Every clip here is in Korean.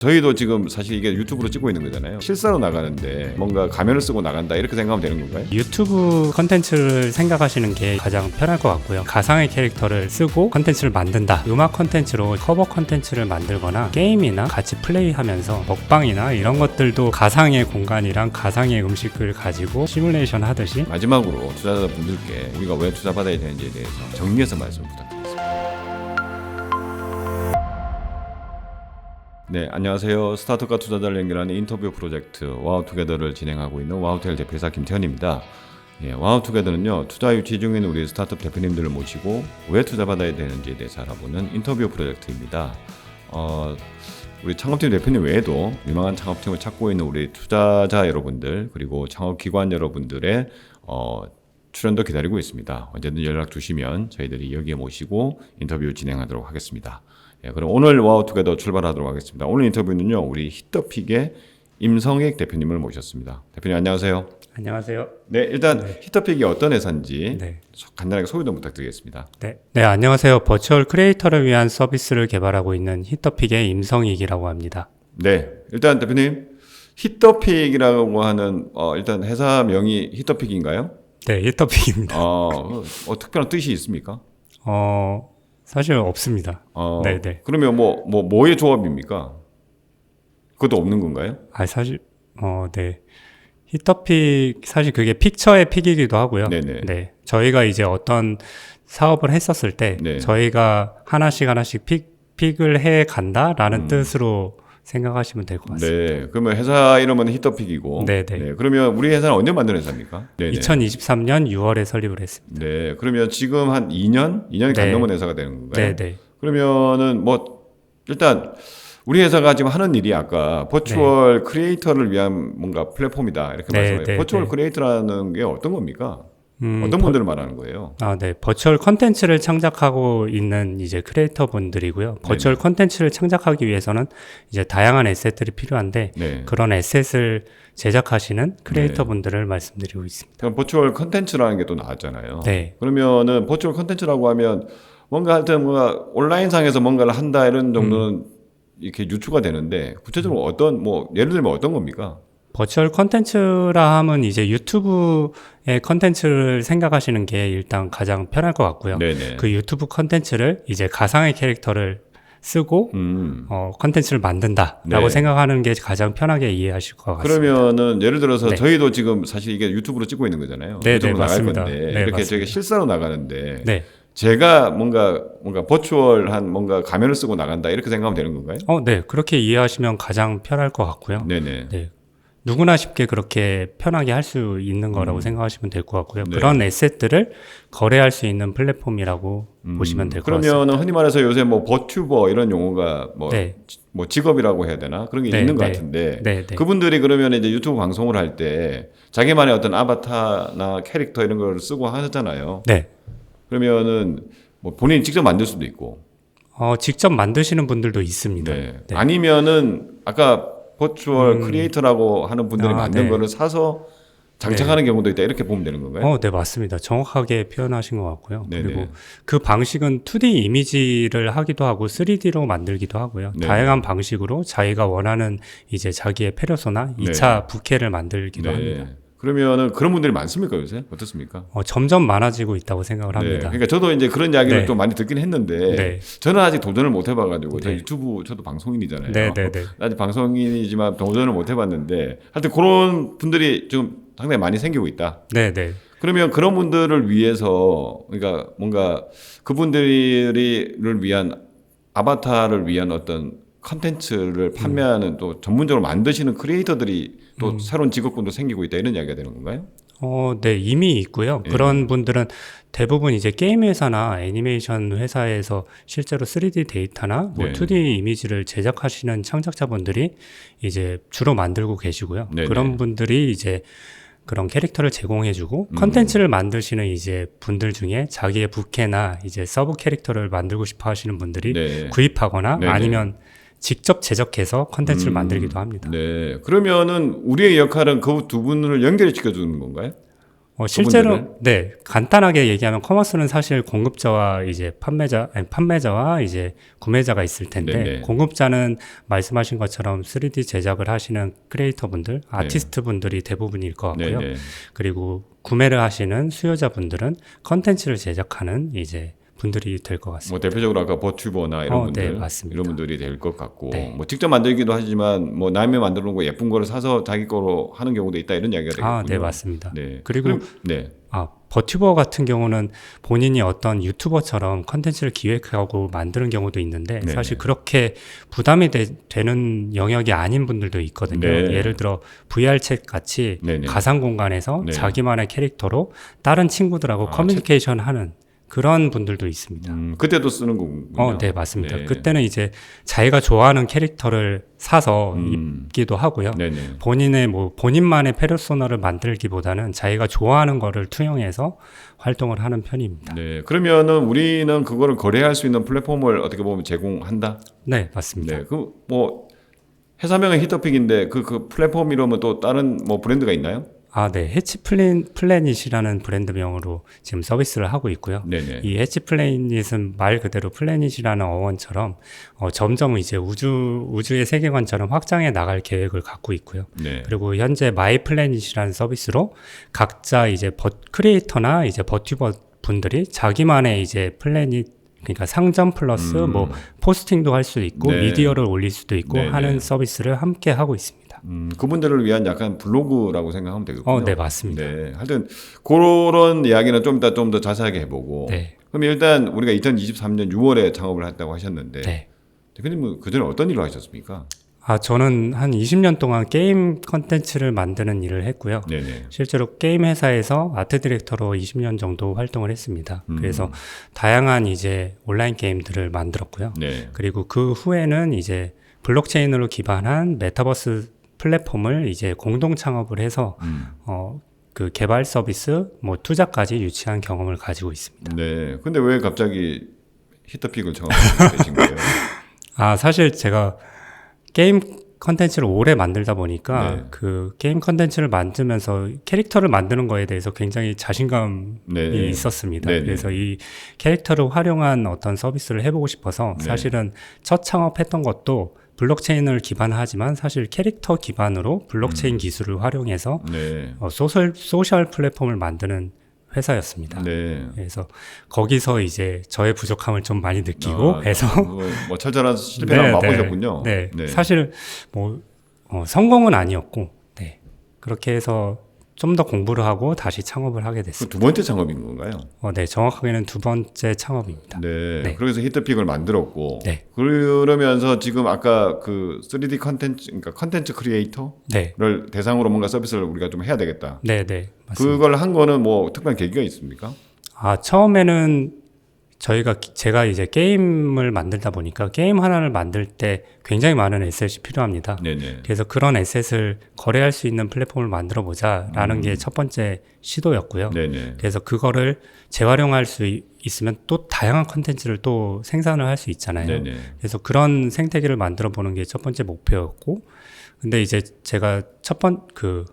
저희도 지금 사실 이게 유튜브로 찍고 있는 거잖아요. 실사로 나가는데 뭔가 가면을 쓰고 나간다 이렇게 생각하면 되는 건가요? 유튜브 컨텐츠를 생각하시는 게 가장 편할 것 같고요. 가상의 캐릭터를 쓰고 컨텐츠를 만든다. 음악 컨텐츠로 커버 컨텐츠를 만들거나 게임이나 같이 플레이하면서 먹방이나 이런 것들도 가상의 공간이랑 가상의 음식을 가지고 시뮬레이션 하듯이 마지막으로 투자자분들께 우리가 왜 투자받아야 되는지에 대해서 정리해서 말씀 부탁드리겠습니다. 네, 안녕하세요. 스타트업과 투자자를 연결하는 인터뷰 프로젝트 와우투게더를 진행하고 있는 와우텔 대표이사 김태현입니다. 예, 와우투게더는요 투자 유치 중인 우리 스타트업 대표님들을 모시고 왜 투자받아야 되는지에 대해서 알아보는 인터뷰 프로젝트입니다. 어, 우리 창업팀 대표님 외에도 유망한 창업팀을 찾고 있는 우리 투자자 여러분들 그리고 창업기관 여러분들의 어, 출연도 기다리고 있습니다. 언제든 연락 주시면 저희들이 여기에 모시고 인터뷰 진행하도록 하겠습니다. 예, 그럼 오늘 와우투게더 출발하도록 하겠습니다. 오늘 인터뷰는요 우리 히터픽의 임성익 대표님을 모셨습니다. 대표님 안녕하세요. 안녕하세요. 네, 일단 히터픽이 어떤 회사인지 네. 소- 간단하게 소개 좀 부탁드리겠습니다. 네. 네, 안녕하세요. 버추얼 크리에이터를 위한 서비스를 개발하고 있는 히터픽의 임성익이라고 합니다. 네, 일단 대표님 히터픽이라고 하는 어, 일단 회사명이 히터픽인가요? 네, 히터픽입니다. 어, 어, 특별한 뜻이 있습니까? 어, 사실 없습니다. 어, 네, 네. 그러면 뭐, 뭐 뭐의 조합입니까? 그것도 없는 건가요? 아, 사실 어, 네. 히터픽 사실 그게 픽처의 픽이기도 하고요. 네네. 네. 저희가 이제 어떤 사업을 했었을 때 네. 저희가 하나씩 하나씩 픽 픽을 해 간다라는 음. 뜻으로 생각하시면 될 것 같습니다. 네, 그러면 회사 이름은 히터픽이고. 네네. 그러면 우리 회사는 언제 만든 회사입니까? 네네. 2023년 6월에 설립을 했습니다. 네, 그러면 지금 한 2년, 2년이 간 네. 넘은 회사가 되는 건가요? 네, 네. 그러면은 뭐 일단 우리 회사가 지금 하는 일이 아까 버추얼 크리에이터를 위한 뭔가 플랫폼이다 이렇게 네, 말씀하셨어요. 네, 버추얼 네. 크리에이터라는 게 어떤 겁니까? 음, 어떤 분들을 말하는 거예요? 아, 네. 버추얼 컨텐츠를 창작하고 있는 이제 크리에이터 분들이고요. 버추얼 컨텐츠를 창작하기 위해서는 이제 다양한 에셋들이 필요한데 네. 그런 에셋을 제작하시는 크리에이터 분들을 말씀드리고 있습니다. 그럼 버추얼 컨텐츠라는 게 또 나왔잖아요. 네. 그러면은 버추얼 컨텐츠라고 하면 뭔가 하여튼 뭔가 온라인상에서 뭔가를 한다 이런 정도는 음. 이렇게 유추가 되는데 구체적으로 어떤 뭐 예를 들면 어떤 겁니까? 버추얼 컨텐츠라 하면 이제 유튜브의 컨텐츠를 생각하시는 게 일단 가장 편할 것 같고요. 네네. 그 유튜브 컨텐츠를 이제 가상의 캐릭터를 쓰고 음. 어, 컨텐츠를 만든다라고 네. 생각하는 게 가장 편하게 이해하실 것 같습니다. 그러면은 예를 들어서 네. 저희도 지금 사실 이게 유튜브로 찍고 있는 거잖아요. 네, 유튜브로 네, 나갈 맞습니다. 건데 네, 이렇게 맞습니다. 저게 실사로 나가는데 네. 제가 뭔가 뭔가 버추얼한 뭔가 가면을 쓰고 나간다 이렇게 생각하면 되는 건가요? 어, 네. 그렇게 이해하시면 가장 편할 것 같고요. 네네. 네. 누구나 쉽게 그렇게 편하게 할 수 있는 거라고 생각하시면 될 것 같고요. 음. 네. 그런 에셋들을 거래할 수 있는 플랫폼이라고 보시면 될 것 같습니다. 음, 그러면 흔히 말해서 요새 뭐 버튜버 이런 용어가 뭐, 네. 지- 뭐 직업이라고 해야 되나 그런 게 네, 있는 것 네. 같은데 네, 네. 그분들이 그러면 이제 유튜브 방송을 할 때 자기만의 어떤 아바타나 캐릭터 이런 걸 쓰고 하잖아요. 네. 그러면은 뭐 본인이 직접 만들 수도 있고 어, 직접 만드시는 분들도 있습니다. 아니면은 아까 버추얼 음. 크리에이터라고 하는 분들이 아, 만든 네. 거를 사서 장착하는 경우도 있다 이렇게 보면 되는 건가요? 어, 네, 맞습니다. 정확하게 표현하신 것 같고요. 네네. 그리고 그 방식은 2D 이미지를 하기도 하고 3D로 만들기도 하고요. 네네. 다양한 방식으로 자기가 원하는 이제 자기의 페르소나, 2차 부캐를 만들기도 합니다. 네. 그러면은 그런 분들이 많습니까 요새 어떻습니까? 어, 점점 많아지고 있다고 생각을 네. 합니다. 그러니까 저도 이제 그런 이야기를 네. 좀 많이 듣긴 했는데 네. 저는 아직 도전을 못 해봐가지고 저 네. 유튜브 저도 방송인이잖아요. 네, 네, 네. 아직 방송인이지만 도전을 못 해봤는데 하여튼 그런 분들이 좀 상당히 많이 생기고 있다. 네, 네. 그러면 그런 분들을 위해서 그러니까 뭔가 그분들을 위한 아바타를 위한 어떤 컨텐츠를 판매하는 또 전문적으로 만드시는 크리에이터들이 또 새로운 직업군도 생기고 있다 이런 이야기가 되는 건가요? 어, 네, 이미 있고요. 예. 그런 분들은 대부분 이제 게임 회사나 애니메이션 회사에서 실제로 3D 데이터나 뭐 네. 2D 이미지를 제작하시는 창작자분들이 이제 주로 만들고 계시고요. 네네. 그런 분들이 이제 그런 캐릭터를 제공해주고 음. 컨텐츠를 만드시는 이제 분들 중에 자기의 부캐나 이제 서브 캐릭터를 만들고 싶어 하시는 분들이 네. 구입하거나 네네. 아니면 직접 제작해서 컨텐츠를 음. 만들기도 합니다. 네. 그러면은 우리의 역할은 그 두 분을 연결 시켜 주는 건가요? 어, 실제로? 네 간단하게 얘기하면 커머스는 사실 공급자와 이제 판매자 아니, 판매자와 이제 구매자가 있을 텐데 네네. 공급자는 말씀하신 것처럼 3D 제작을 하시는 크리에이터 분들, 아티스트 분들이 대부분일 것 같고요. 네, 네. 그리고 구매를 하시는 수요자 분들은 컨텐츠를 제작하는 이제 분들이 될 것 같습니다. 뭐 대표적으로 아까 버튜버나 이런 어, 분들 네, 맞습니다. 이런 분들이 될 것 같고 네. 뭐 직접 만들기도 하지만 뭐 남이 만들어 놓은 거 예쁜 거를 사서 자기 거로 하는 경우도 있다 이런 이야기가 되겠군요. 아, 네 맞습니다. 네. 그리고 그럼- 네. 아, 버튜버 같은 경우는 본인이 어떤 유튜버처럼 컨텐츠를 기획하고 만드는 경우도 있는데 네네. 사실 그렇게 부담이 되, 는 영역이 아닌 분들도 있거든요. 네. 예를 들어 VR 챗 같이 네네. 가상 공간에서 네. 자기만의 캐릭터로 다른 친구들하고 아, 커뮤니케이션 하는 그런 분들도 있습니다. 음, 그때도 쓰는 거군요. 어, 네, 맞습니다. 네. 그때는 이제 자기가 좋아하는 캐릭터를 사서 음. 입기도 하고요. 네네. 본인의 뭐 본인만의 페르소나를 만들기보다는 자기가 좋아하는 거를 투영해서 활동을 하는 편입니다. 네. 그러면은 우리는 그거를 거래할 수 있는 플랫폼을 어떻게 보면 제공한다. 네, 맞습니다. 네. 그뭐 회사명은 히터픽인데 그, 그 플랫폼 이러면 또 다른 뭐 브랜드가 있나요? 아, 네. 해치 플랜, 플래닛이라는 브랜드명으로 지금 서비스를 하고 있고요. 네네. 이 해치 플래닛은 말 그대로 플래닛이라는 어원처럼 어, 점점 이제 우주 우주의 세계관처럼 확장해 나갈 계획을 갖고 있고요. 네. 그리고 현재 마이 플래닛이라는 서비스로 각자 이제 버, 크리에이터나 이제 버튜버 분들이 자기만의 이제 플래닛 그러니까 상점 플러스 음. 뭐 포스팅도 할 수 있고 네. 미디어를 올릴 수도 있고 네, 하는 네. 서비스를 함께 하고 있습니다. 음, 그분들을 위한 약간 블로그라고 생각하면 되겠군요. 어, 네 맞습니다. 네. 하여튼 그런 이야기는 좀 이따 좀 더 자세하게 해보고. 네. 그럼 일단 우리가 2023년 6월에 창업을 했다고 하셨는데 네. 대표님은 그전에 어떤 일을 하셨습니까? 아 저는 한 20년 동안 게임 컨텐츠를 만드는 일을 했고요. 네네. 실제로 게임 회사에서 아트 디렉터로 20년 정도 활동을 했습니다. 음. 그래서 다양한 이제 온라인 게임들을 만들었고요. 네. 그리고 그 후에는 이제 블록체인으로 기반한 메타버스 플랫폼을 이제 공동 창업을 해서 음. 어, 그 개발 서비스, 뭐 투자까지 유치한 경험을 가지고 있습니다. 네. 근데 왜 갑자기 히터픽을 창업하게 되신 거예요? 아 사실 제가 게임 컨텐츠를 오래 만들다 보니까 네. 그 게임 컨텐츠를 만들면서 캐릭터를 만드는 거에 대해서 굉장히 자신감이 네. 있었습니다. 네네. 그래서 이 캐릭터를 활용한 어떤 서비스를 해보고 싶어서 네. 사실은 첫 창업했던 것도 블록체인을 기반하지만 사실 캐릭터 기반으로 블록체인 기술을 활용해서 네. 어, 소셜 소셜 플랫폼을 만드는 회사였습니다. 네. 그래서 거기서 이제 저의 부족함을 좀 많이 느끼고 아, 해서 뭐, 뭐 철저한 실패를 네, 맛보셨군요. 네, 네. 사실 뭐 어, 성공은 아니었고, 네. 그렇게 해서 좀 더 공부를 하고 다시 창업을 하게 됐습니다. 그두 번째 창업인 건가요? 어, 네, 정확하게는 두 번째 창업입니다. 네. 네. 그래서 히트픽을 만들었고 네. 그러면서 지금 아까 그 3D 컨텐츠 그러니까 컨텐츠 크리에이터를 네, 대상으로 뭔가 서비스를 우리가 좀 해야 되겠다. 네, 네, 맞습니다. 그걸 한 거는 뭐 특별한 계기가 있습니까? 아 처음에는 저희가 기- 제가 이제 게임을 만들다 보니까 게임 하나를 만들 때 굉장히 많은 에셋이 필요합니다. 네네. 그래서 그런 에셋을 거래할 수 있는 플랫폼을 만들어 보자라는 음. 게첫 번째 시도였고요. 네네. 그래서 그거를 재활용할 수 이- 있으면 또 다양한 컨텐츠를 또 생산을 할 수 있잖아요. 네네. 그래서 그런 생태계를 만들어 보는 게 첫 번째 목표였고, 근데 이제 제가 첫 번 그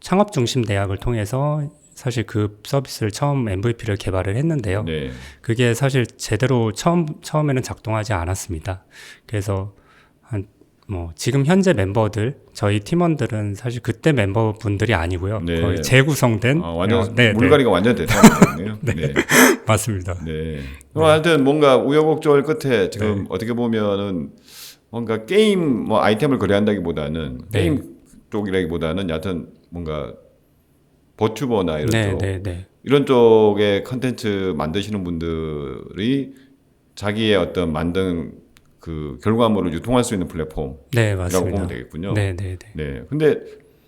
창업 중심 대학을 통해서 사실 그 서비스를 처음 MVP를 개발을 했는데요. 네. 그게 사실 제대로 처음 처음에는 작동하지 않았습니다. 그래서 한 뭐 지금 현재 멤버들 저희 팀원들은 사실 그때 멤버분들이 아니고요. 네. 거의 재구성된 아, 완전 어, 네, 네. 물갈이가 완전 됐네요. 네. 네. 맞습니다. 네. 그럼 하여튼 뭔가 우여곡절 끝에 지금 어떻게 보면은 뭔가 게임 뭐 아이템을 거래한다기보다는 네. 게임 쪽이라기보다는 여하튼 뭔가 버튜버나 이런 네, 쪽 네, 네. 이런 쪽의 컨텐츠 만드시는 분들이 자기의 어떤 만든 그 결과물을 유통할 수 있는 플랫폼이라고 네, 보면. 되겠군요. 네, 네, 네. 네. 근데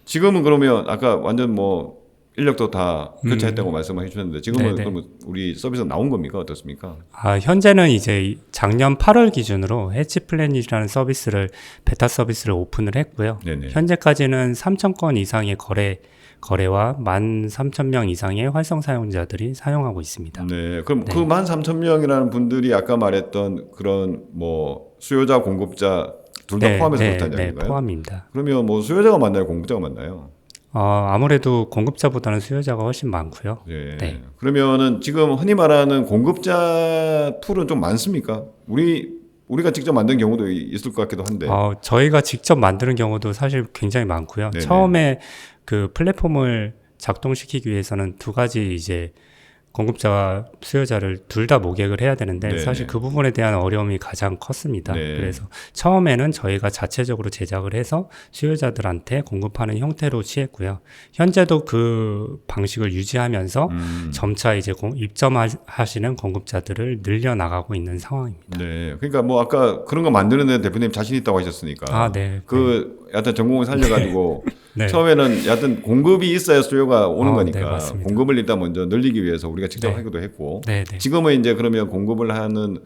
지금은 그러면 아까 완전 뭐 인력도 다 음. 교체했다고 말씀을 해주셨는데 지금은 네네. 그러면 우리 서비스 나온 겁니까 어떻습니까? 아, 현재는 이제 이- 작년 8월 기준으로 해치 플래닛이라는 서비스를 베타 서비스를 오픈을 했고요. 네네. 현재까지는 3천 건 이상의 거래 거래와 13,000명 이상의 활성 사용자들이 사용하고 있습니다. 네. 그럼 네. 그만 삼천 명이라는 분들이 아까 말했던 그런 뭐 수요자 공급자 둘다 포함해서 그렇다는 네, 얘기인가요? 포함입니다. 그러면 뭐 수요자가 만나요, 공급자가 만나요? 어, 아무래도 공급자보다는 수요자가 훨씬 많고요. 예. 네. 그러면은 지금 흔히 말하는 공급자 풀은 좀 많습니까? 우리 우리가 직접 만든 경우도 이- 있을 것 같기도 한데. 어, 저희가 직접 만드는 경우도 사실 굉장히 많고요. 네네. 처음에 그 플랫폼을 작동시키기 위해서는 두 가지 이제 공급자와 수요자를 둘 다 모객을 해야 되는데 네네. 사실 그 부분에 대한 어려움이 가장 컸습니다. 네. 그래서 처음에는 저희가 자체적으로 제작을 해서 수요자들한테 공급하는 형태로 취했고요. 현재도 그 방식을 유지하면서 음. 점차 이제 공- 입점하시는 공급자들을 늘려 나가고 있는 상황입니다. 네. 그러니까 뭐 아까 그런 거 만드는데 대표님 자신 있다고 하셨으니까. 아, 네. 그 여하튼 전공을 살려가지고 네. 처음에는 여하튼 공급이 있어야 수요가 오는 어, 거니까 네. 공급을 일단 먼저 늘리기 위해서 우리가 직접 네. 하기도 했고 네, 네. 지금은 이제 그러면 공급을 하는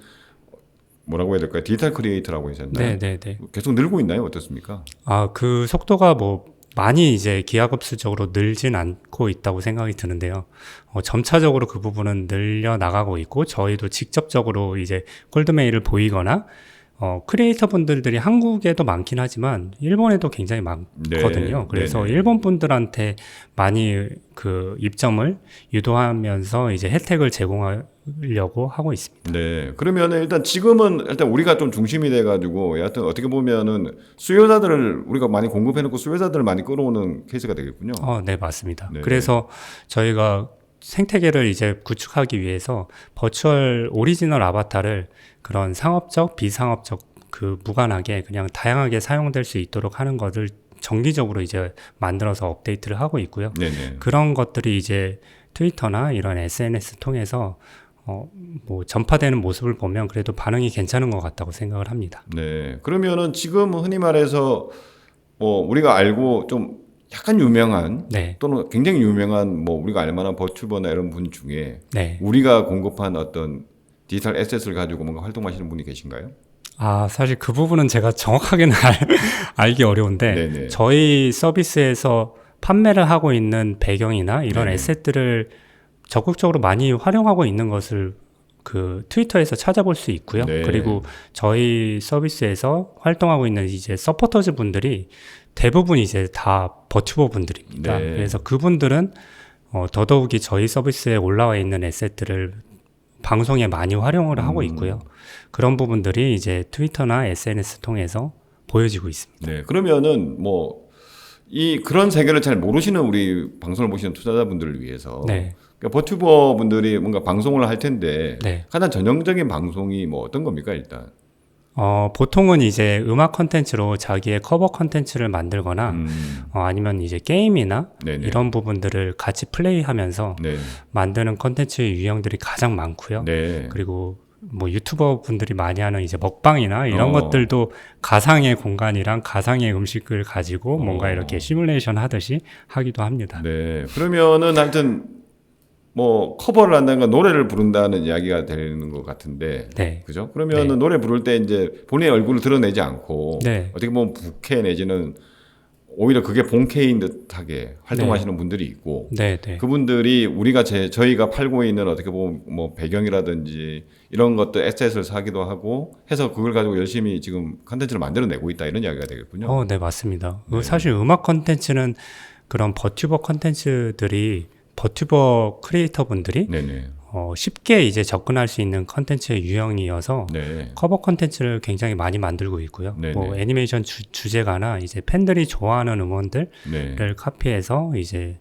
뭐라고 해야 될까요? 디지털 크리에이터라고 하셨나요? 네, 네, 네. 계속 늘고 있나요? 어떻습니까? 아, 그 속도가 뭐 많이 이제 기하급수적으로 늘진 않고 있다고 생각이 드는데요. 어, 점차적으로 그 부분은 늘려 나가고 있고 저희도 직접적으로 이제 콜드메일을 보이거나 어, 크리에이터 분들이 한국에도 많긴 하지만 일본에도 굉장히 많거든요. 네, 그래서 네네. 일본 분들한테 많이 그 입점을 유도하면서 이제 혜택을 제공하려고 하고 있습니다. 네. 그러면 일단 지금은 일단 우리가 좀 중심이 돼가지고 여하튼 어떻게 보면은 수요자들을 우리가 많이 공급해놓고 수요자들을 많이 끌어오는 케이스가 되겠군요. 어, 네, 맞습니다. 네. 그래서 저희가 생태계를 이제 구축하기 위해서 버추얼 오리지널 아바타를 그런 상업적, 비상업적 그 무관하게 그냥 다양하게 사용될 수 있도록 하는 것을 정기적으로 이제 만들어서 업데이트를 하고 있고요. 네네. 그런 것들이 이제 트위터나 이런 SNS 통해서 어, 뭐 전파되는 모습을 보면 그래도 반응이 괜찮은 것 같다고 생각을 합니다. 네. 그러면은 지금 흔히 말해서 뭐 우리가 알고 좀 약간 유명한 네, 또는 굉장히 유명한 뭐 우리가 알만한 버튜버나 이런 분 중에 네. 우리가 공급한 어떤 디지털 에셋을 가지고 뭔가 활동하시는 분이 계신가요? 아, 사실 그 부분은 제가 정확하게는 알, 알기 어려운데 네네. 저희 서비스에서 판매를 하고 있는 배경이나 이런 네네. 에셋들을 적극적으로 많이 활용하고 있는 것을 그 트위터에서 찾아볼 수 있고요. 네. 그리고 저희 서비스에서 활동하고 있는 이제 서포터즈 분들이 대부분 이제 다 버튜버 분들입니다. 네. 그래서 그분들은 어, 더더욱이 저희 서비스에 올라와 있는 에셋들을 방송에 많이 활용을 하고 음. 있고요. 그런 부분들이 이제 트위터나 SNS 통해서 보여지고 있습니다. 네. 그러면은 뭐 이 그런 세계를 잘 모르시는 우리 방송을 보시는 투자자분들을 위해서 네. 그러니까 버튜버 분들이 뭔가 방송을 할 텐데 네. 가장 전형적인 방송이 뭐 어떤 겁니까 일단? 어, 보통은 이제 음악 컨텐츠로 자기의 커버 컨텐츠를 만들거나 음, 어, 아니면 이제 게임이나 네네. 이런 부분들을 같이 플레이하면서 네. 만드는 컨텐츠의 유형들이 가장 많고요. 네. 그리고 뭐 유튜버 분들이 많이 하는 이제 먹방이나 이런 어. 것들도 가상의 공간이랑 가상의 음식을 가지고 뭔가 어. 이렇게 시뮬레이션 하듯이 하기도 합니다. 네. 그러면은 하여튼 뭐 커버를 한다는 건 노래를 부른다는 이야기가 되는 것 같은데. 네. 그죠? 그러면은 노래 부를 때 이제 본인의 얼굴을 드러내지 않고 네. 어떻게 보면 부캐 내지는 오히려 그게 본캐인 듯하게 활동하시는 분들이 있고 네, 네. 그분들이 우리가 제 저희가 팔고 있는 어떻게 보면 뭐 배경이라든지 이런 것들 에셋을 사기도 하고 해서 그걸 가지고 열심히 지금 컨텐츠를 만들어내고 있다 이런 이야기가 되겠군요. 어, 네, 맞습니다. 그 네. 사실 음악 컨텐츠는 그런 버튜버 컨텐츠들이 버튜버 크리에이터 분들이. 어, 쉽게 이제 접근할 수 있는 컨텐츠의 유형이어서 네. 커버 컨텐츠를 굉장히 많이 만들고 있고요. 네네. 뭐 애니메이션 주, 주제가나 이제 팬들이 좋아하는 음원들을 네. 카피해서 이제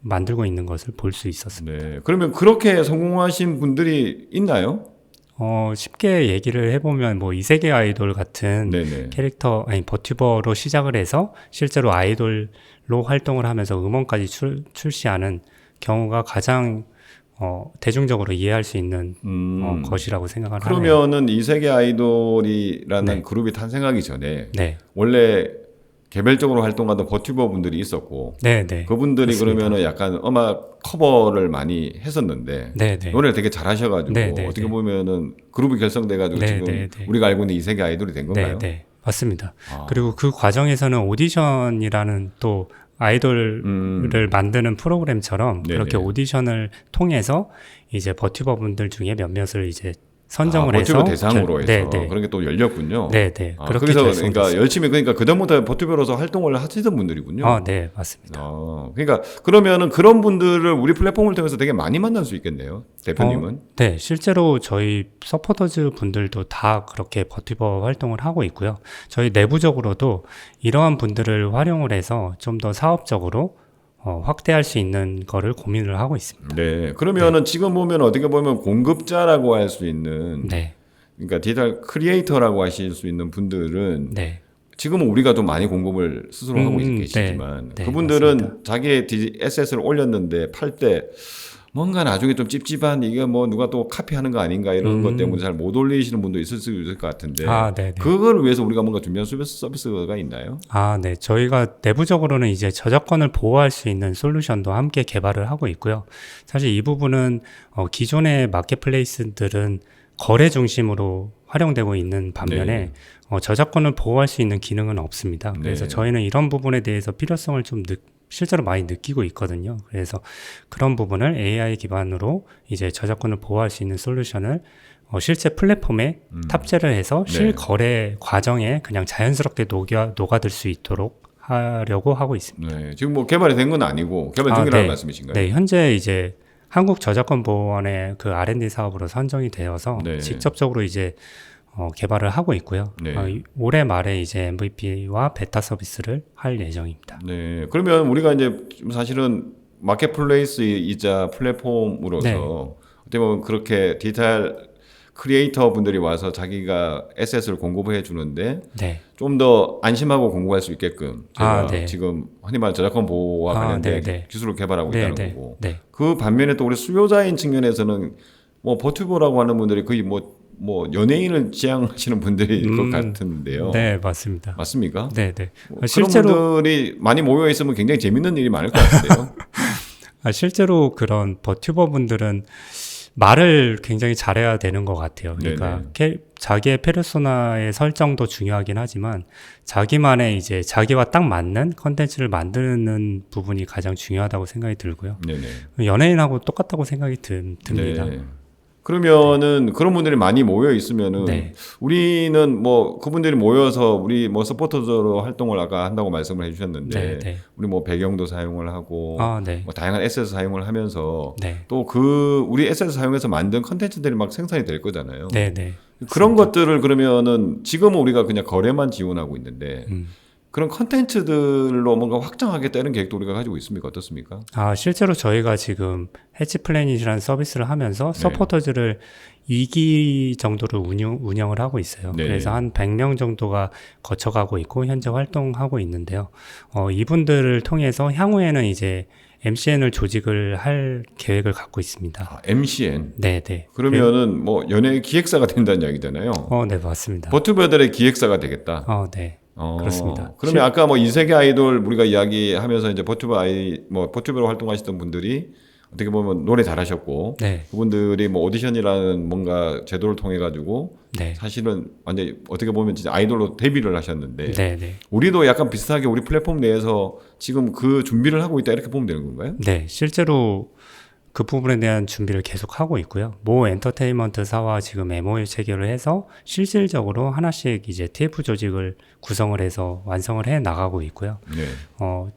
만들고 있는 것을 볼 수 있었습니다. 네. 그러면 그렇게 성공하신 분들이 있나요? 어, 쉽게 얘기를 해보면 뭐 이세계 아이돌 같은 네네. 캐릭터 아니 버튜버로 시작을 해서 실제로 아이돌로 활동을 하면서 음원까지 출, 출시하는 경우가 가장 어, 대중적으로 이해할 수 있는 음. 어, 것이라고 생각을 하네요. 그러면은 이 세계 아이돌이라는 네. 그룹이 탄생하기 전에 네, 원래 개별적으로 활동하던 버튜버 분들이 있었고 네, 네, 그분들이 맞습니다. 그러면은 약간 음악 커버를 많이 했었는데 네, 네, 노래를 되게 잘하셔가지고 어떻게 네. 보면은 그룹이 결성돼가지고 네, 지금 네, 네. 우리가 알고 있는 이 세계 아이돌이 된 네, 건가요? 네, 맞습니다. 아. 그리고 그 과정에서는 오디션이라는 또 아이돌을 음. 만드는 프로그램처럼 네네. 그렇게 오디션을 통해서 이제 버튜버 분들 중에 몇몇을 이제 선정을 아, 해서 버튜버 대상으로 결- 해서 네, 네. 그런 게 또 열렸군요. 네, 네. 아, 그래서. 그러니까 열심히 그러니까 그다음부터 버튜버로서 활동을 하시던 분들이군요. 아, 네, 맞습니다. 어, 그러니까 그러면은 그런 분들을 우리 플랫폼을 통해서 되게 많이 만날 수 있겠네요. 대표님은. 네, 실제로 저희 서포터즈 분들도 다 그렇게 버티버 활동을 하고 있고요. 저희 내부적으로도 이러한 분들을 활용을 해서 좀 더 사업적으로 어, 확대할 수 있는 거를 고민을 하고 있습니다. 네. 그러면은 지금 보면 어떻게 보면 공급자라고 할 수 있는 네, 그러니까 디지털 크리에이터라고 하실 수 있는 분들은 네, 지금은 우리가 좀 많이 공급을 스스로 하고 음, 계시지만 네, 네, 그분들은 맞습니다. 자기의 디- 에셋을 올렸는데 팔 때 뭔가 나중에 좀 찝찝한 이게 뭐 누가 또 카피하는 거 아닌가 이런 것 때문에 잘 못 올리시는 분도 있을 수 있을 것 같은데 음. 아, 네, 네. 그걸 위해서 우리가 뭔가 준비한 서비스, 서비스가 있나요? 아, 네. 저희가 내부적으로는 이제 저작권을 보호할 수 있는 솔루션도 함께 개발을 하고 있고요. 사실 이 부분은 어, 기존의 마켓플레이스들은 거래 중심으로 활용되고 있는 반면에 네. 어, 저작권을 보호할 수 있는 기능은 없습니다. 그래서 네. 저희는 이런 부분에 대해서 필요성을 좀 느, 실제로 많이 느끼고 있거든요. 그래서 그런 부분을 AI 기반으로 이제 저작권을 보호할 수 있는 솔루션을 어, 실제 플랫폼에 탑재를 해서 음. 네. 실거래 과정에 그냥 자연스럽게 녹여, 녹아들 수 있도록 하려고 하고 있습니다. 네. 지금 뭐 개발이 된 건 아니고 개발 아, 중이라는 네. 말씀이신가요? 네, 현재 이제 한국 저작권 보호원의 그 R&D 사업으로 선정이 되어서 네. 직접적으로 이제 어, 개발을 하고 있고요. 네. 어, 이- 올해 말에 이제 MVP와 베타 서비스를 할 예정입니다. 네. 그러면 우리가 이제 사실은 마켓플레이스이자 플랫폼으로서 네. 어떻게 보면 그렇게 디지털 크리에이터 분들이 와서 자기가 에셋을 공급해 주는데 네. 좀더 안심하고 공부할 수 있게끔 제가 아, 네. 지금 흔히 말 저작권 보호와 아, 관련된 네, 네. 기술을 개발하고 네, 있다는 네. 거고 네. 그 반면에 또 우리 수요자인 측면에서는 뭐 버튜버라고 하는 분들이 거의 뭐, 뭐 연예인을 지향하시는 분들일 음, 것 같은데요. 네, 맞습니다. 맞습니까? 네, 네. 뭐 아, 실제로 그런 분들이 많이 모여 있으면 굉장히 재밌는 일이 많을 것 같은데요. 아, 실제로 그런 버튜버 분들은 말을 굉장히 잘해야 되는 것 같아요. 그러니까 네네. 캐- 자기의 페르소나의 설정도 중요하긴 하지만 자기만의 이제 자기와 딱 맞는 컨텐츠를 만드는 부분이 가장 중요하다고 생각이 들고요. 네네. 연예인하고 똑같다고 생각이 듭, 듭니다. 네. 그러면은 그런 분들이 많이 모여 있으면은 네. 우리는 뭐 그분들이 모여서 우리 뭐 서포터즈로 활동을 아까 한다고 말씀을 해주셨는데 네, 네. 우리 뭐 배경도 사용을 하고 아, 네. 뭐 다양한 에셋 사용을 하면서 네. 또그 우리 에셋 사용해서 만든 컨텐츠들이 막 생산이 될 거잖아요. 네, 네. 그런 것들을 그러면은 지금은 우리가 그냥 거래만 지원하고 있는데 음. 그런 컨텐츠들로 뭔가 확장하겠다 이런 계획도 우리가 가지고 있습니까? 어떻습니까? 아, 실제로 저희가 지금 해치 플래닛이라는 서비스를 하면서 네. 서포터즈를 2기 정도를 운영, 운영을 하고 있어요. 네. 그래서 한 100명 정도가 거쳐가고 있고 현재 활동하고 있는데요. 어, 이분들을 통해서 향후에는 이제 MCN을 조직을 할 계획을 갖고 있습니다. 아, MCN 네, 네. 그러면은 뭐 연예 기획사가 된다는 이야기잖아요. 어, 네, 맞습니다. 버튜버들의 기획사가 되겠다. 어, 네. 어, 그렇습니다. 그러면 아까 뭐 이세계 아이돌 우리가 이야기하면서 이제 버튜버 아이 뭐 버튜버로 활동하시던 분들이 어떻게 보면 노래 잘하셨고 네. 그분들이 뭐 오디션이라는 뭔가 제도를 통해 가지고 네. 사실은 완전 어떻게 보면 진짜 아이돌로 데뷔를 하셨는데 네, 네. 우리도 약간 비슷하게 우리 플랫폼 내에서 지금 그 준비를 하고 있다 이렇게 보면 되는 건가요? 네, 실제로 그 부분에 대한 준비를 계속 하고 있고요. 모 엔터테인먼트사와 지금 MOU 체결을 해서 실질적으로 하나씩 이제 TF 조직을 구성을 해서 완성을 해 나가고 있고요. 네. 어,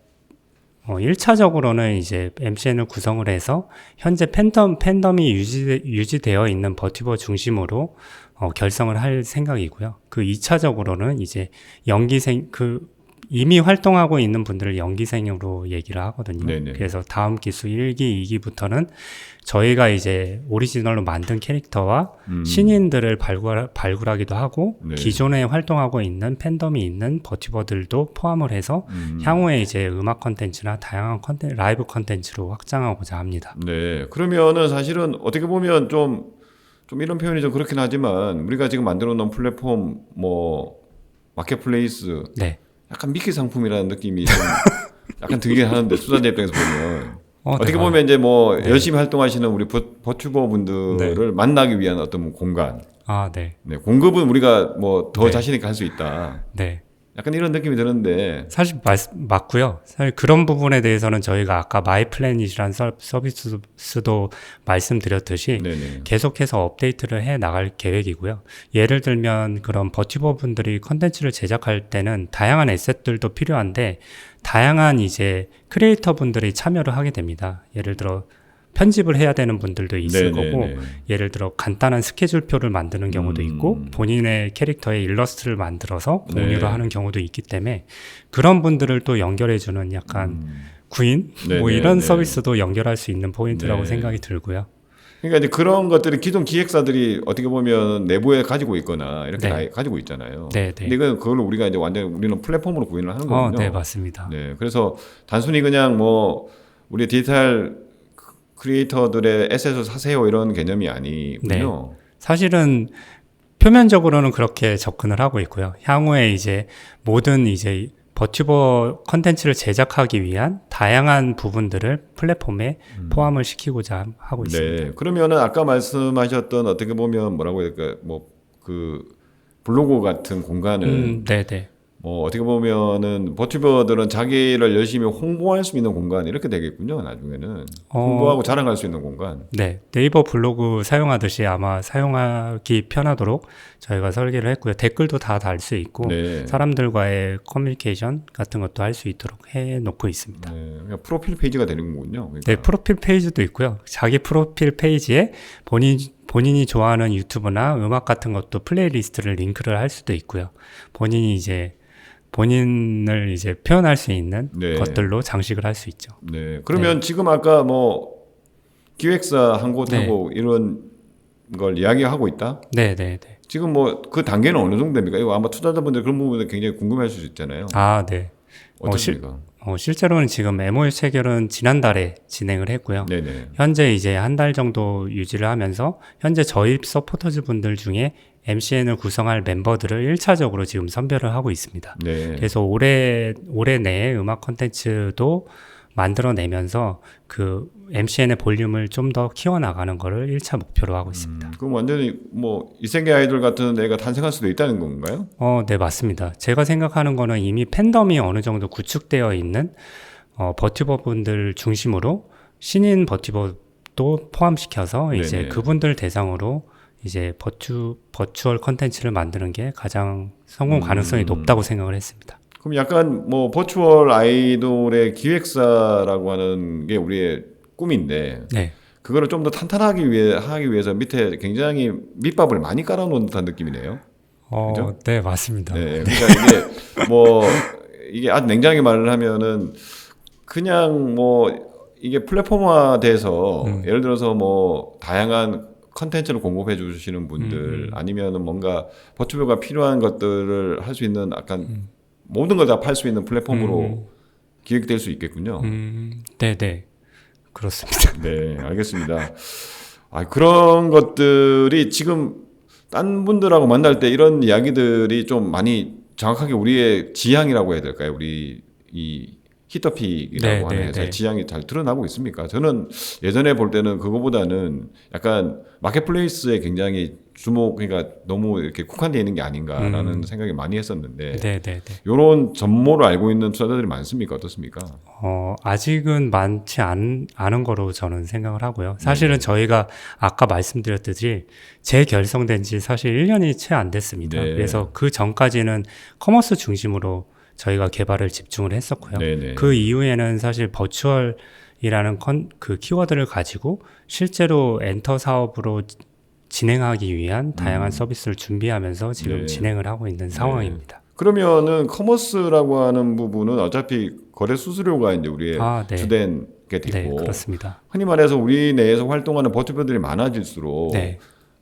어, 1차적으로는 이제 MCN을 구성을 해서 현재 팬덤, 팬덤이 유지, 유지되어 있는 버티버 중심으로 어, 결성을 할 생각이고요. 그 2차적으로는 이제 연기생, 그 이미 활동하고 있는 분들을 연기생으로 얘기를 하거든요. 네네. 그래서 다음 기수 1기, 2기부터는 저희가 이제 오리지널로 만든 캐릭터와 음. 신인들을 발굴, 발굴하기도 하고 네. 기존에 활동하고 있는 팬덤이 있는 버티버들도 포함을 해서 음. 향후에 이제 음악 컨텐츠나 다양한 컨텐 라이브 컨텐츠로 확장하고자 합니다. 네. 그러면은 사실은 어떻게 보면 좀, 좀 이런 표현이 좀 그렇긴 하지만 우리가 지금 만들어 놓은 플랫폼 뭐 마켓플레이스 네. 약간 미끼 상품이라는 느낌이 좀 약간 들긴 하는데 수단자 입장에서 보면 어, 어, 떻게 네. 보면 이제 뭐 열심히 활동하시는 우리 버, 버튜버 분들을 만나기 위한 어떤 공간 아, 네. 네, 공급은 우리가 뭐더 네. 자신 있게 할 수 있다. 네. 약간 이런 느낌이 드는데 사실 맞, 맞고요. 사실 그런 부분에 대해서는 저희가 아까 마이플래닛이란 서- 서비스도 말씀드렸듯이 네네. 계속해서 업데이트를 해 나갈 계획이고요. 예를 들면 그런 버티버 분들이 컨텐츠를 제작할 때는 다양한 에셋들도 필요한데 다양한 이제 크리에이터 분들이 참여를 하게 됩니다. 예를 들어 편집을 해야 되는 분들도 있을 네네네. 거고 예를 들어 간단한 스케줄표를 만드는 경우도 음. 있고 본인의 캐릭터의 일러스트를 만들어서 공유를 네. 하는 경우도 있기 때문에 그런 분들을 또 연결해 주는 약간 음. 구인 네, 뭐 네, 이런 네. 서비스도 연결할 수 있는 포인트라고 네. 생각이 들고요. 그러니까 이제 그런 것들이 기존 기획사들이 어떻게 보면 내부에 가지고 있거나 이렇게 네. 다 가지고 있잖아요. 네, 근데 네. 이건 그걸 우리가 이제 완전 히 우리는 플랫폼으로 구현을 하는 어, 거거든요. 네 맞습니다. 네, 그래서 단순히 그냥 뭐 우리 디지털 크리에이터들의 에셋을 사세요 이런 개념이 아니군요. 사실은 표면적으로는 그렇게 접근을 하고 있고요. 향후에 이제 모든 이제 버튜버 컨텐츠를 제작하기 위한 다양한 부분들을 플랫폼에 포함을 시키고자 하고 있습니다. 네, 그러면은 아까 말씀하셨던 어떻게 보면 뭐라고 해야 될까, 뭐그 블로그 같은 공간은 음, 네, 네. 뭐 어떻게 보면은 버튜버들은 자기를 열심히 홍보할 수 있는 공간 이렇게 되겠군요. 나중에는 어, 홍보하고 자랑할 수 있는 공간. 네, 네이버 블로그 사용하듯이 아마 사용하기 편하도록 저희가 설계를 했고요. 댓글도 다 달 수 있고 네. 사람들과의 커뮤니케이션 같은 것도 할 수 있도록 해 놓고 있습니다. 네, 그러니까 프로필 페이지가 되는 거군요. 그러니까. 네, 프로필 페이지도 있고요. 자기 프로필 페이지에 본인 본인이 좋아하는 유튜브나 음악 같은 것도 플레이리스트를 링크를 할 수도 있고요. 본인이 이제 본인을 이제 표현할 수 있는 네. 것들로 장식을 할 수 있죠. 네. 그러면 지금 아까 뭐 기획사 한 곳하고 이런 걸 이야기하고 있다. 네, 네, 네. 지금 뭐 그 단계는 어느 정도 됩니까? 이거 아마 투자자분들 그런 부분에 굉장히 궁금해할 수 있잖아요. 아, 네. 어, 어떻습니까? 어, 실제로는 지금 MOU 체결은 지난달에 진행을 했고요. 네네. 현재 이제 한 달 정도 유지를 하면서 현재 저희 서포터즈 분들 중에 MCN을 구성할 멤버들을 1차적으로 지금 선별을 하고 있습니다. 네. 그래서 올해 올해 내에 음악 콘텐츠도 만들어내면서 그 MCN의 볼륨을 좀 더 키워나가는 거를 1차 목표로 하고 있습니다. 음, 그럼 완전히 뭐 이세계 아이돌 같은 애가 탄생할 수도 있다는 건가요? 어, 네, 맞습니다. 제가 생각하는 거는 이미 팬덤이 어느 정도 구축되어 있는 어, 버티버 분들 중심으로 신인 버티버도 포함시켜서 이제 네네. 그분들 대상으로 이제 버추, 버추얼 컨텐츠를 만드는 게 가장 성공 가능성이 음. 높다고 생각을 했습니다. 그럼 약간 뭐 버추얼 아이돌의 기획사라고 하는 게 우리의 꿈인데 네. 그거를 좀 더 탄탄하기 위해 하기 위해서 밑에 굉장히 밑밥을 많이 깔아놓은 듯한 느낌이네요. 어, 그죠? 네, 맞습니다. 네, 그러니까 이게 뭐 이게 아주 냉정하게 말을 하면은 그냥 뭐 이게 플랫폼화돼서 음. 예를 들어서 뭐 다양한 컨텐츠를 공급해 주시는 분들 음, 아니면은 뭔가 버튜버가 필요한 것들을 할 수 있는 약간 음. 모든 걸 다 팔 수 있는 플랫폼으로 음. 기획될 수 있겠군요. 음, 네, 네. 그렇습니다. 네, 알겠습니다. 아, 그런 것들이 지금 딴 분들하고 만날 때 이런 이야기들이 좀 많이 정확하게 우리의 지향이라고 해야 될까요? 우리 이 히터픽이라고 네, 하는 네, 회사의 네. 지향이 잘 드러나고 있습니까? 저는 예전에 볼 때는 그거보다는 약간 마켓플레이스에 굉장히 주목, 그러니까 너무 이렇게 국한되어 있는 게 아닌가라는 음. 생각이 많이 했었는데 네, 네, 네. 이런 전모를 알고 있는 투자자들이 많습니까? 어떻습니까? 어, 아직은 많지 않, 않은 거로 저는 생각을 하고요. 사실은 네. 저희가 아까 말씀드렸듯이 재결성된 지 사실 1년이 채 안 됐습니다. 네. 그래서 그 전까지는 커머스 중심으로 저희가 개발을 집중을 했었고요. 네네. 그 이후에는 사실 버추얼이라는 컨, 그 키워드를 가지고 실제로 엔터 사업으로 지- 진행하기 위한 다양한 서비스를 준비하면서 지금 음. 네. 진행을 하고 있는 상황입니다. 그러면은 커머스라고 하는 부분은 어차피 거래 수수료가 이제 우리의 아, 네. 주된 게 네, 되고 그렇습니다. 흔히 말해서 우리 내에서 활동하는 버튜버들이 많아질수록 네.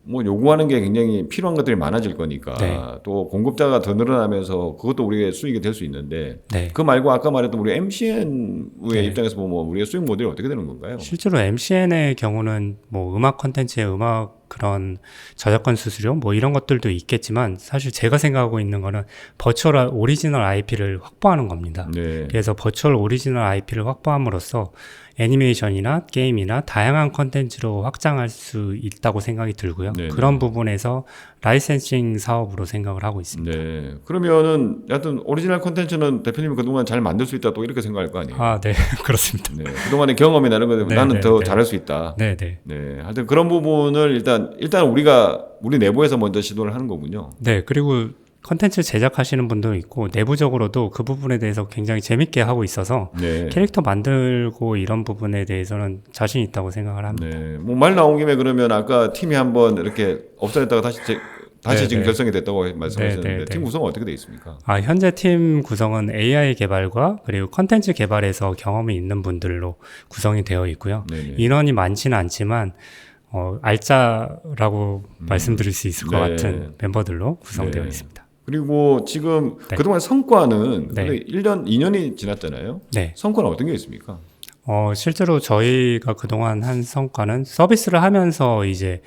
뭐 요구하는 게 굉장히 필요한 것들이 많아질 거니까 네. 또 공급자가 더 늘어나면서 그것도 우리의 수익이 될 수 있는데 네. 그 말고 아까 말했던 우리 MCN의 네. 입장에서 보면 우리의 수익 모델이 어떻게 되는 건가요? 실제로 MCN의 경우는 뭐 음악 컨텐츠의 음악 그런 저작권 수수료 뭐 이런 것들도 있겠지만 사실 제가 생각하고 있는 거는 버추얼 오리지널 IP를 확보하는 겁니다. 네. 그래서 버추얼 오리지널 IP를 확보함으로써 애니메이션이나 게임이나 다양한 컨텐츠로 확장할 수 있다고 생각이 들고요. 네네. 그런 부분에서 라이센싱 사업으로 생각을 하고 있습니다. 네. 그러면은 여하튼 오리지널 콘텐츠는 대표님이 그동안 잘 만들 수 있다 또 이렇게 생각할 거 아니에요. 아, 네, 그렇습니다. 네. 그동안의 경험이 나는 거에 네, 나는 네, 더 네. 잘할 수 있다. 네, 네. 네. 하여튼 그런 부분을 일단 일단 우리가 우리 내부에서 먼저 시도를 하는 거군요. 네, 그리고 컨텐츠 제작하시는 분도 있고 내부적으로도 그 부분에 대해서 굉장히 재밌게 하고 있어서 네. 캐릭터 만들고 이런 부분에 대해서는 자신 있다고 생각을 합니다. 네. 뭐 말 나온 김에 그러면 아까 팀이 한번 이렇게 없어졌다가 다시 재, 다시 네, 지금 네. 결성이 됐다고 말씀하셨는데 네, 네, 팀 네. 구성은 어떻게 돼 있습니까? 아, 현재 팀 구성은 AI 개발과 그리고 컨텐츠 개발에서 경험이 있는 분들로 구성이 되어 있고요. 네. 네. 인원이 많지는 않지만 어, 알짜라고 말씀드릴 수 있을 것 네. 같은 멤버들로 구성되어 네. 있습니다. 그리고 지금 네. 그동안 성과는 네. 1년 2년이 지났잖아요. 네. 성과는 어떤 게 있습니까? 어, 실제로 저희가 그동안 한 성과는 서비스를 하면서 이제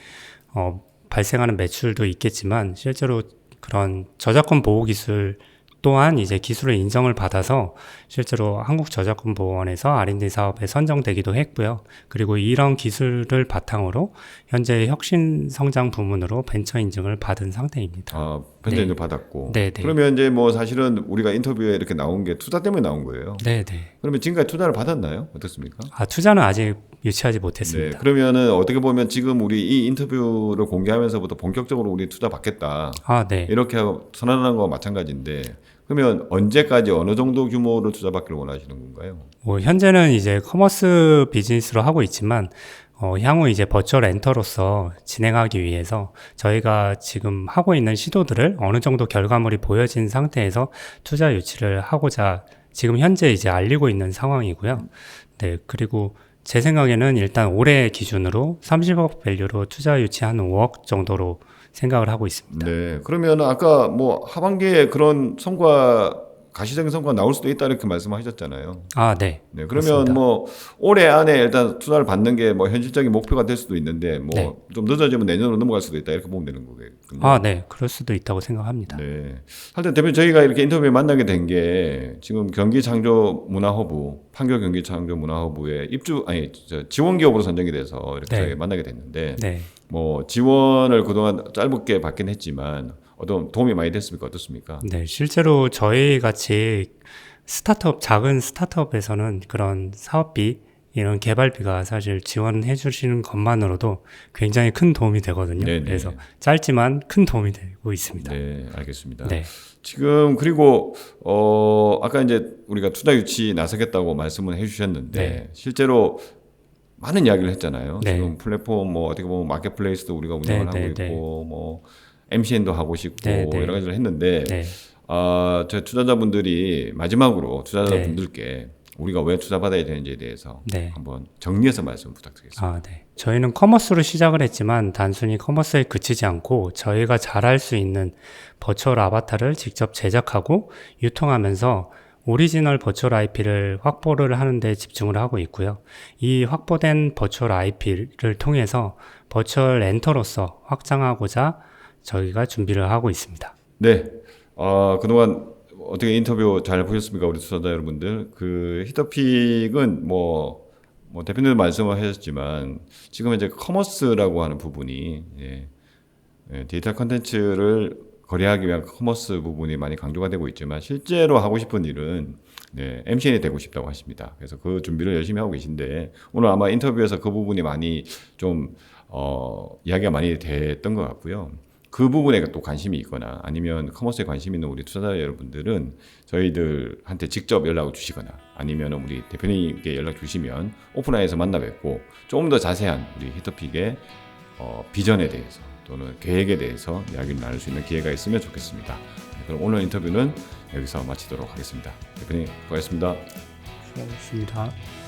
어, 발생하는 매출도 있겠지만 실제로 그런 저작권 보호 기술 또한 이제 기술의 인정을 받아서 실제로 한국저작권보호원에서 R&D 사업에 선정되기도 했고요. 그리고 이런 기술을 바탕으로 현재 혁신 성장 부문으로 벤처 인증을 받은 상태입니다. 아, 편제인도 네. 받았고. 네, 네. 그러면 이제 뭐 사실은 우리가 인터뷰에 이렇게 나온 게 투자 때문에 나온 거예요. 네, 네. 그러면 지금까지 투자를 받았나요? 어떻습니까? 아, 투자는 아직 유치하지 네. 못했습니다. 그러면은 어떻게 보면 지금 우리 이 인터뷰를 공개하면서부터 본격적으로 우리 투자 받겠다. 아, 네. 이렇게 선언한 거와 마찬가지인데 그러면 언제까지 어느 정도 규모로 투자 받기를 원하시는 건가요? 뭐 현재는 이제 커머스 비즈니스로 하고 있지만 어, 향후 이제 버추얼 엔터로서 진행하기 위해서 저희가 지금 하고 있는 시도들을 어느 정도 결과물이 보여진 상태에서 투자 유치를 하고자 지금 현재 이제 알리고 있는 상황이고요. 네, 그리고 제 생각에는 일단 올해 기준으로 30억 밸류로 투자 유치 한 5억 정도로 생각을 하고 있습니다. 네. 그러면 아까 뭐 하반기에 그런 성과 가시적인 성과 나올 수도 있다 이렇게 말씀하셨잖아요. 아, 네. 네. 그러면 그렇습니다. 뭐 올해 안에 일단 투자를 받는 게 뭐 현실적인 목표가 될 수도 있는데 뭐 네. 좀 늦어지면 내년으로 넘어갈 수도 있다 이렇게 보면 되는 거겠군요. 아, 네. 그럴 수도 있다고 생각합니다. 네. 하여튼 대표 저희가 이렇게 인터뷰에 만나게 된 게 지금 경기 창조 문화 허브 판교 경기 창조 문화 허브에 입주 아니 저 지원 기업으로 선정이 돼서 이렇게 네. 만나게 됐는데 네. 뭐 지원을 그동안 짧게 받긴 했지만 어떤 도움이 많이 됐습니까 어떻습니까? 네, 실제로 저희 같이 스타트업, 작은 스타트업에서는 그런 사업비, 이런 개발비가 사실 지원해 주시는 것만으로도 굉장히 큰 도움이 되거든요. 네네. 그래서 짧지만 큰 도움이 되고 있습니다. 네, 알겠습니다. 네. 지금 그리고 어 아까 이제 우리가 투자 유치 나서겠다고 말씀을 해 주셨는데 네. 실제로 많은 이야기를 했잖아요. 네. 지금 플랫폼 뭐 어떻게 보면 마켓플레이스도 우리가 운영을 네, 하고 네, 있고 네. 뭐 MCN도 하고 싶고. 여러 가지를 했는데 네. 아, 저 투자자분들이 마지막으로 투자자분들께 우리가 왜 투자 받아야 되는지에 대해서 네. 한번 정리해서 말씀 부탁드리겠습니다. 아, 네. 저희는 커머스로 시작을 했지만 단순히 커머스에 그치지 않고 저희가 잘할 수 있는 버추얼 아바타를 직접 제작하고 유통하면서 오리지널 버추얼 IP를 확보를 하는데 집중을 하고 있고요. 이 확보된 버추얼 IP를 통해서 버추얼 엔터로서 확장하고자 저희가 준비를 하고 있습니다. 네. 어, 그동안 어떻게 인터뷰 잘 보셨습니까? 우리 투자자 여러분들. 그 히터픽은 뭐, 뭐 대표님도 말씀을 하셨지만 지금 이제 커머스라고 하는 부분이 예, 예, 디지털 컨텐츠를 거래하기 위한 커머스 부분이 많이 강조가 되고 있지만 실제로 하고 싶은 일은 네, MCN이 되고 싶다고 하십니다. 그래서 그 준비를 열심히 하고 계신데 오늘 아마 인터뷰에서 그 부분이 많이 좀 어, 이야기가 많이 됐던 것 같고요. 그 부분에 또 관심이 있거나 아니면 커머스에 관심 있는 우리 투자자 여러분들은 저희들한테 직접 연락을 주시거나 아니면 우리 대표님께 연락 주시면 오프라인에서 만나 뵙고 조금 더 자세한 우리 히터픽의 어, 비전에 대해서 또는 계획에 대해서 이야기를 나눌 수 있는 기회가 있으면 좋겠습니다. 네, 그럼 오늘 인터뷰는 여기서 마치도록 하겠습니다. 대표님 고맙습니다. 수고하셨습니다.